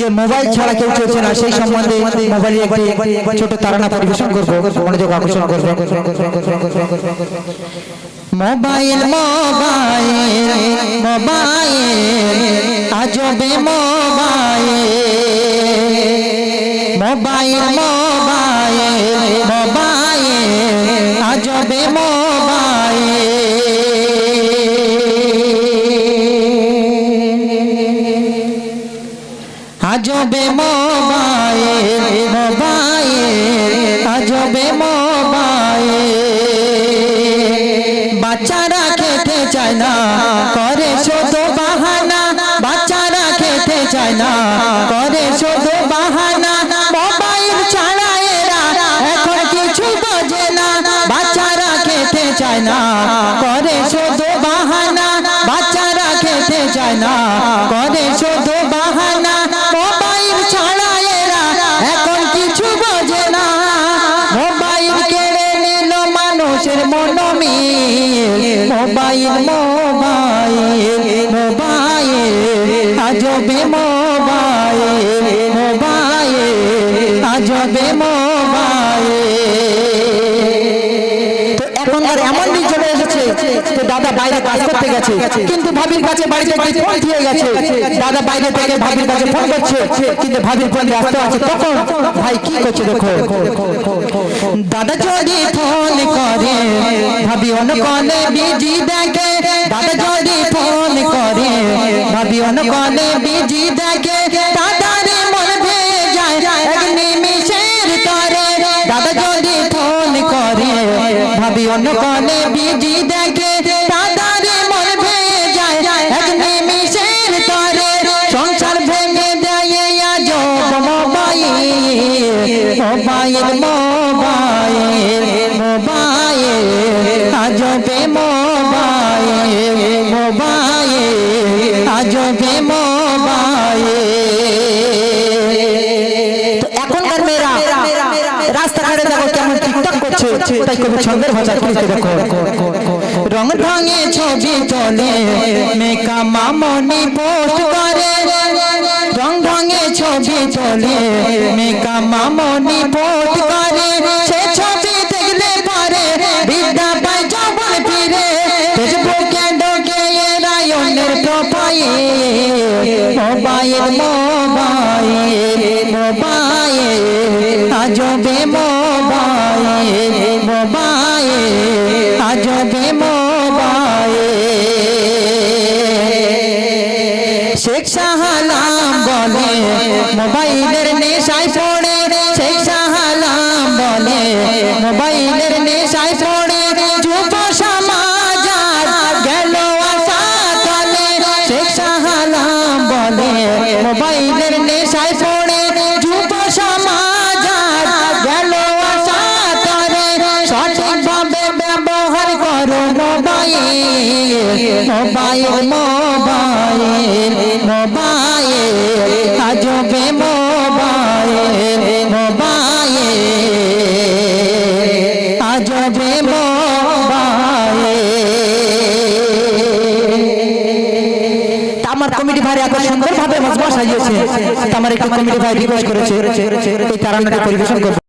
যে মোবাইল ছাড়া কেউ চলছে না, সেই সম্বন্ধে মোবাইলে একটি ছোট তারানা পরিবেশন করব, মনোযোগ আকর্ষণ করব। মোবাইল মোবাইল মোবাইল আজবে মোবাইল মোবাইল মোবাইল মোবাইল, আজবে মোবাইল। আজবে মোবাইল মোবাইল, আজবে মোবাইল। বাচ্চারা খেতে চায় না, করে শুধু বাহানা। বাচ্চারা খেতে চায় না, করে শুধু বাহানা। মোবাইল ছাড়া এরা এখন কিছু বোঝে না। বাচ্চারা খেতে চায় না, করে শুধু বাহানা। বাচ্চারা খেতে চায় না, করে আজবে মোবাইল মোবাইল আজবে মোবাইল। তো এমন দিন চলে এসেছে তো দাদা বাইরে কাজ করতে গেছে কিন্তু ভাবির কাছে বাড়িতে একটি ফোন দিয়ে গেছে। দাদা বাইরে থেকে ভাবির কাছে ফোন করছে কিন্তু ভাবির ফোন আছে তখন ভাই কি করছে দেখো? দাদা যদি ফোন করে ভাবি বিজি দেখে অন্য কনে বিজি দেখে দাদারে মন ভেঙে যায়। এক নিমিষের তরে সংসার ভেঙে দেয় আজ মোবাইল। মোবাইল মোবাইল মোবাইল, আজবে মোবাইল মোবাইল, আজবে মোবাইল করছে তাই কবি ছন্দের ভাষা লিখতে দেখো রং ঢঙে ছবি তোলে মেকা মামনি পোস্ট করে। রং ঢঙে ছবি তোলে মেকা মামনি পোস্ট করে। সে ছবি দেখলে পরে বিদ্যা পায় যখন ফিরে। ফেসবুকে ঢোকে এরা অন্যের প্রোফাইল মোবাইল মোবাইল মোবাইল। আজবে আজবে মোবাইল শেখ শাহালাম বলে, মোবাইলের নেশায় পড়ে। শেখ শাহালাম বলে, মোবাইলের নেশায় পড়ে। যুব সমাজ গেল আশা তলে শেখ শাহালাম বলে, মোবাইলের নেশায় পড়ে। মোবাইল মোবাইল মোবাইল আজবে মোবাইল মোবাইল আজবে মোবাইল। তা আমার কমিটি ভাই এত সুন্দর ভাবে মজমা সাজিয়েছে আমার একটু কমিটি ভাই রিকোয়েস্ট করেছে এই তারানাটি পরিবেশন করবে।